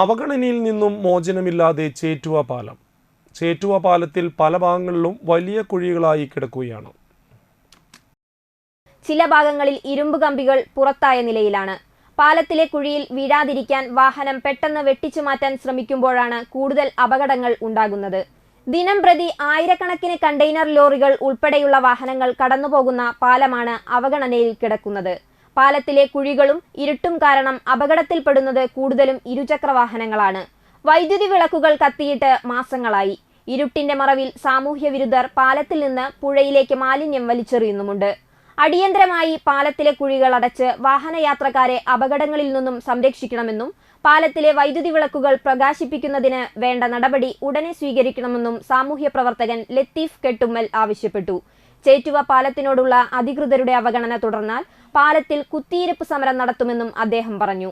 അവഗണനയിൽ നിന്നും മോചനമില്ലാതെ ചേറ്റുവ പാലം. ചേറ്റുവ പാലത്തിൽ പല ഭാഗങ്ങളിലും വലിയ കുഴികളായി കിടക്കുകയാണ്. ചില ഭാഗങ്ങളിൽ ഇരുമ്പ് കമ്പികൾ പുറത്തായ നിലയിലാണ്. പാലത്തിലെ കുഴിയിൽ വീഴാതിരിക്കാൻ വാഹനം പെട്ടെന്ന് വെട്ടിച്ചു മാറ്റാൻ ശ്രമിക്കുമ്പോഴാണ് കൂടുതൽ അപകടങ്ങൾ ഉണ്ടാകുന്നത്. ദിനം പ്രതി ആയിരക്കണക്കിന് കണ്ടെയ്നർ ലോറികൾ ഉൾപ്പെടെയുള്ള വാഹനങ്ങൾ കടന്നുപോകുന്ന പാലമാണ് അവഗണനയിൽ കിടക്കുന്നത്. പാലത്തിലെ കുഴികളും ഇരുട്ടും കാരണം അപകടത്തിൽപ്പെടുന്നത് കൂടുതലും ഇരുചക്രവാഹനങ്ങളാണ്. വൈദ്യുതി വിളക്കുകൾ കത്തിയിട്ട് മാസങ്ങളായി. ഇരുട്ടിന്റെ മറവിൽ സാമൂഹ്യ വിരുദ്ധർ പാലത്തിൽ നിന്ന് പുഴയിലേക്ക് മാലിന്യം വലിച്ചെറിയുന്നുമുണ്ട്. അടിയന്തരമായി പാലത്തിലെ കുഴികൾ അടച്ച് വാഹനയാത്രക്കാരെ അപകടങ്ങളിൽ നിന്നും സംരക്ഷിക്കണമെന്നും പാലത്തിലെ വൈദ്യുതി വിളക്കുകൾ പ്രകാശിപ്പിക്കുന്നതിന് വേണ്ട നടപടി ഉടനെ സ്വീകരിക്കണമെന്നും സാമൂഹ്യ പ്രവർത്തകൻ ലത്തീഫ് കെട്ടുമ്മൽ ആവശ്യപ്പെട്ടു. ചേറ്റുവ പാലത്തിനോടുള്ള അധികൃതരുടെ അവഗണന തുടർന്നാൽ പാലത്തിൽ കുത്തിയിരിപ്പ് സമരം നടത്തുമെന്നും അദ്ദേഹം പറഞ്ഞു